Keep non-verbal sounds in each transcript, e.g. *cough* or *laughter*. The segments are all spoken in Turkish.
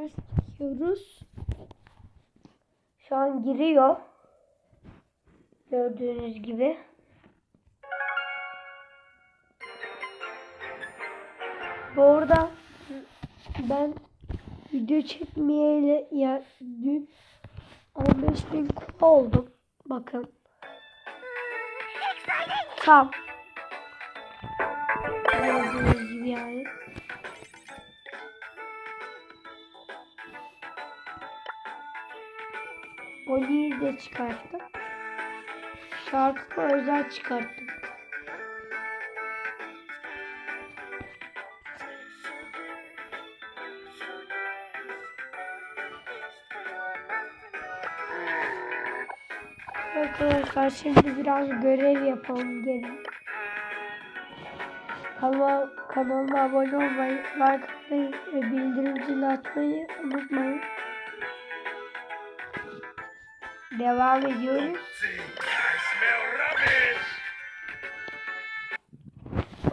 ters çekiyoruz. Şu an giriyor. Gördüğünüz gibi. Bu arada ben video çekmeyeli ya dün 15 bin kupa oldum. Bakın. Tam. Gördüğünüz gibi yani. Oli'yi de çıkarttım. Şarkı özel çıkarttım. Arkadaşlar şimdi biraz görev yapalım gelin. Kanal, kanalıma abone olmayı, like atmayı ve bildirim zilini açmayı unutmayın. Devam ediyoruz.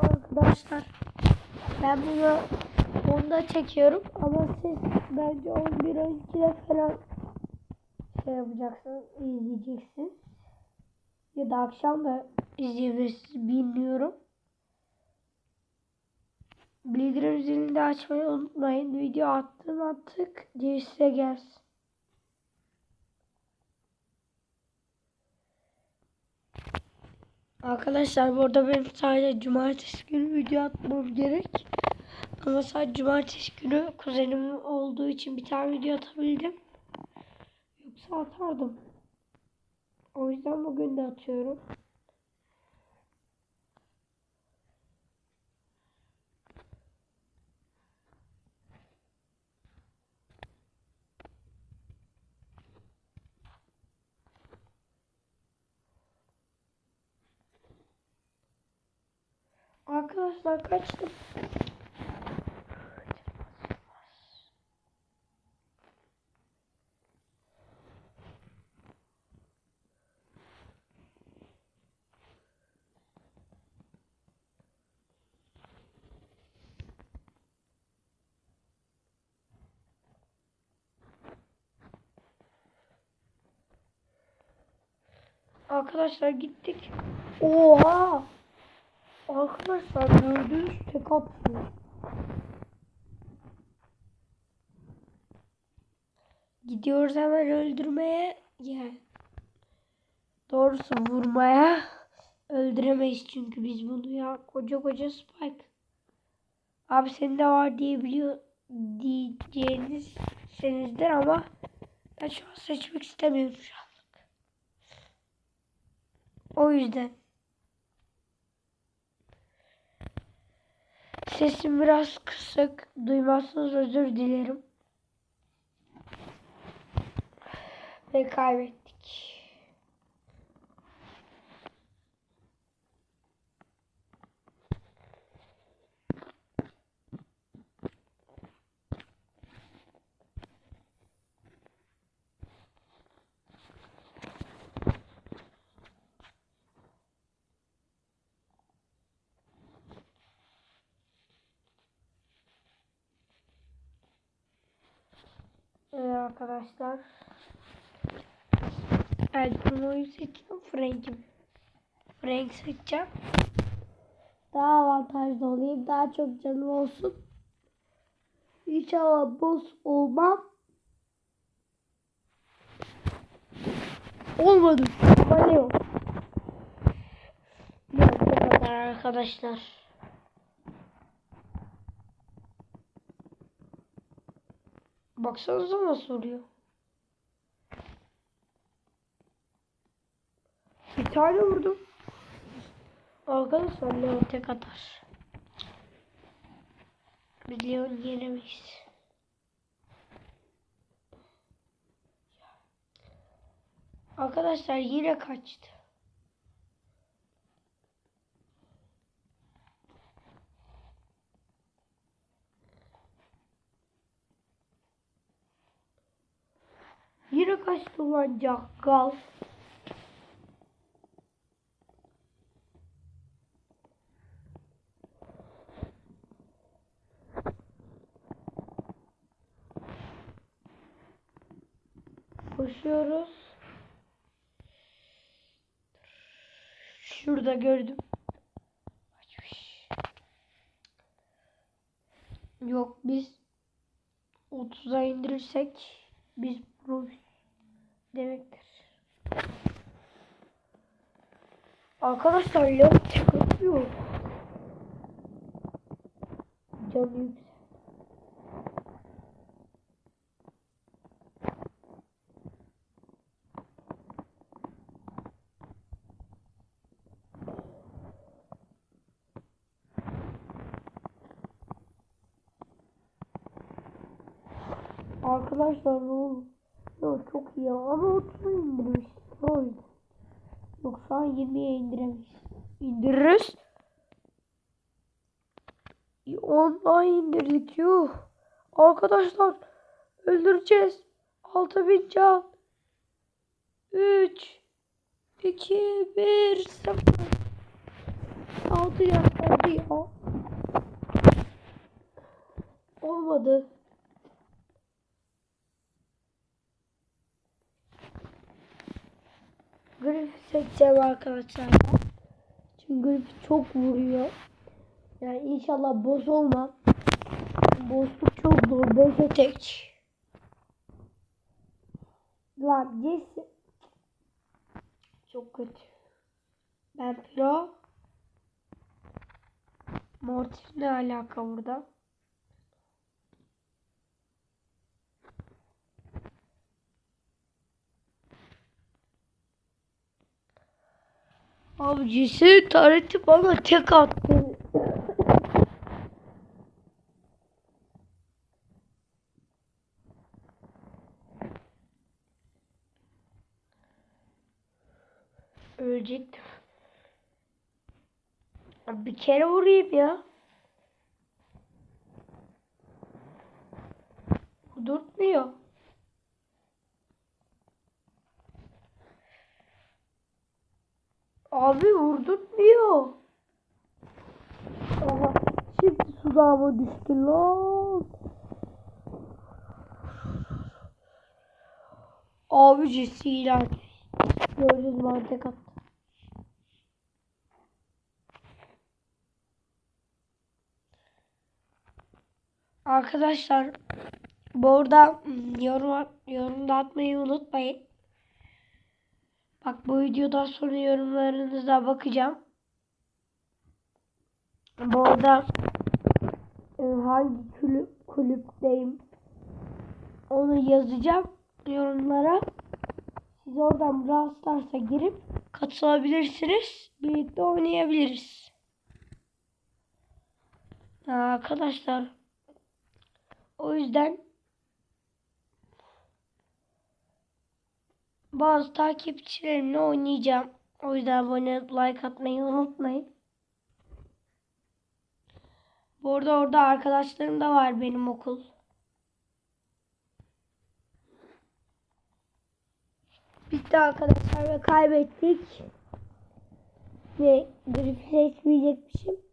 Arkadaşlar ben bunu onda çekiyorum ama siz bence 11 12'de falan şey yapacaksınız, izleyeceksiniz. Ya da akşam da izleyebilirsiniz bilmiyorum. Bildirim zilini de açmayı unutmayın. Video attığım attık size gelsin. Arkadaşlar burada benim sadece cumartesi günü video atmam gerek. Ama sadece cumartesi günü kuzenim olduğu için bir tane video atabildim. Yoksa atardım. O yüzden bugün de atıyorum. Arkadaşlar kaçtım. Arkadaşlar gittik. Oha! Arkadaşlar gördüğünüz tek atıyor. Gidiyoruz hemen öldürmeye. Ya. Doğrusu vurmaya. Öldüremeyiz çünkü biz bunu ya. Koca koca Spike. Abi senin de var diye biliyor diyeceğiniz senizdir ama ben şu an seçmek istemiyorum şu anlık. O yüzden. Sesim biraz kısık. Duymazsanız özür dilerim. Ve kaybettik. Evet arkadaşlar. Elton'u seçeceğim. Frank'i. Frank seçeceğim. Daha avantajlı olayım. Daha çok canım olsun. İnşallah boss olmam. Olmadı. Valeo. Evet bu kadar arkadaşlar. Baksanıza nasıl oluyor. Bir tane vurdum. Arkadaşlar Leon tek atar. Biz Leon yenemeyiz. Arkadaşlar yine kaçtı. Yine kaçtı lan Cakkal. Koşuyoruz. Şurada gördüm. Yok biz 30'a indirirsek biz pro demektir. Arkadaşlar yok çıkıyor. Canı yüksek. Arkadaşlar ne oldu? Yok çok iyi ama 30'a indirmiş. O yüzden. Yok şu an 20'ye indiremeyiz. İndiririz. 10'a indirdik yuh. Arkadaşlar öldüreceğiz. 6000 can. 3 2 1 0 6 yaşlandı ya. Olmadı. Grif seçeceğim arkadaşlar. Çünkü grif çok vuruyor. Yani inşallah boz olmam. Bozluk çok zor. 5'e tek. Lan Jesse. Çok kötü. Ben pro. Mortis ne alaka burada? Abi Jesse tarihti bana tek attı. Ölecektim. Abi Bir kere vurayım ya. Durtmuyor. Abi vurdurtmuyor. Aha şimdi sudağıma düştü lan. Abi Jesse ilan. Gördünüz mü tek attı. Arkadaşlar bu arada yorum, yorum da atmayı unutmayın. Bak bu videodan sonra yorumlarınıza bakacağım. Bu arada e, hangi kulüp, kulüpteyim onu yazacağım yorumlara. Siz oradan Brawl Stars'a girip katılabilirsiniz. Birlikte oynayabiliriz. Arkadaşlar o yüzden bazı takipçilerimle oynayacağım. O yüzden abone like atmayı unutmayın. Bu arada orada arkadaşlarım da var benim okul. Bitti arkadaşlar ve kaybettik. Ve grip seçmeyecekmişim.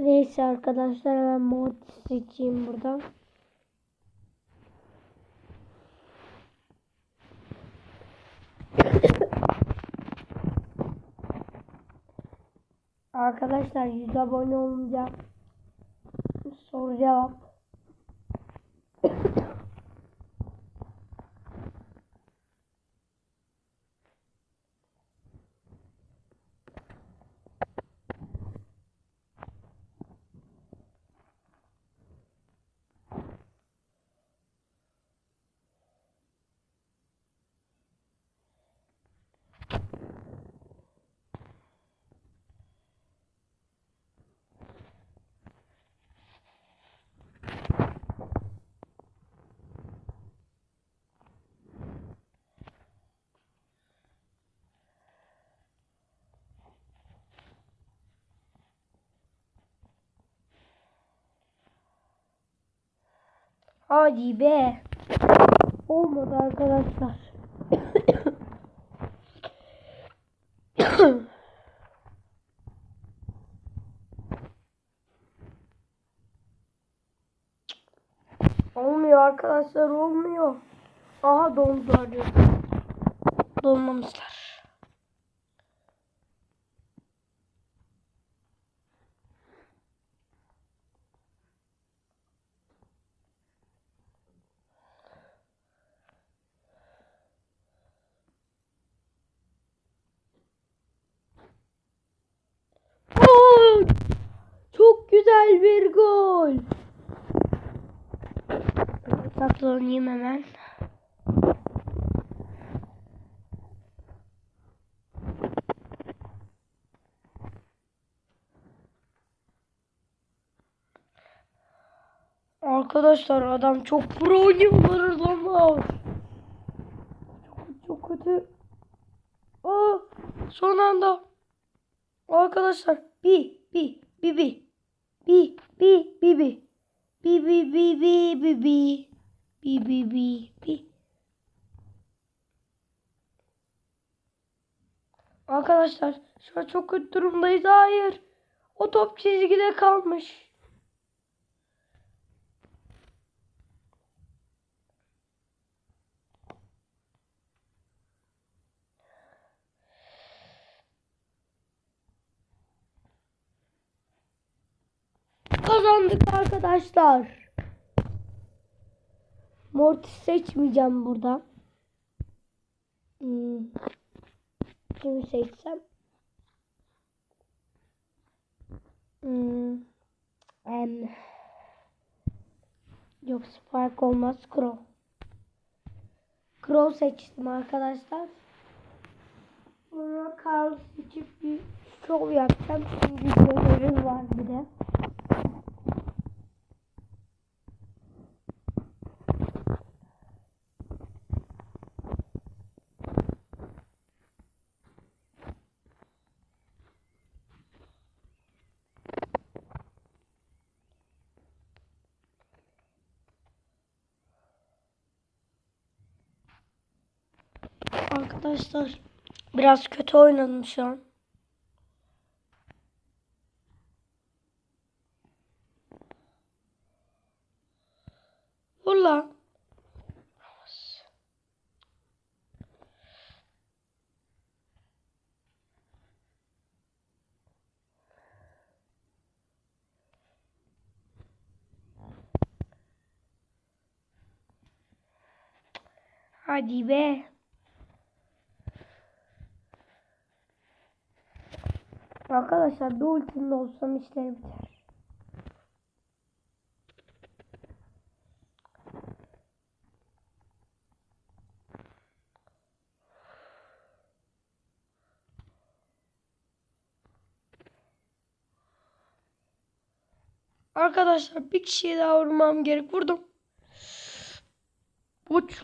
Neyse arkadaşlar hemen mod seçeyim buradan. Arkadaşlar 100 abone olunca soru cevap. Hadi be. Olmadı arkadaşlar. *coughs* olmuyor arkadaşlar olmuyor. Aha dondu arıyor. Donmamışlar. Saklanayım hemen. Arkadaşlar adam çok pro oynuyorlar adamlar. Çok, çok kötü. Aa, son anda. Arkadaşlar bi bi bi bi bi bi bi bi bi bi bi bi bi bi bi bi bi bi Arkadaşlar şu an çok kötü durumdayız. Hayır. O top çizgide kalmış. Kazandık arkadaşlar. Mortis seçmeyeceğim buradan. Hmm. Kimi seçsem? Hmm. Em. Yok Spark olmaz. Crow. Crow seçtim arkadaşlar. Sonra Carl seçip bir şov yapacağım. Çünkü görevi var bir de. Arkadaşlar biraz kötü oynadım şu an. Vur lan. Hadi be. Arkadaşlar bir ultimde olsam işler biter. Arkadaşlar bir kişiye daha vurmam gerek. Vurdum. Uç.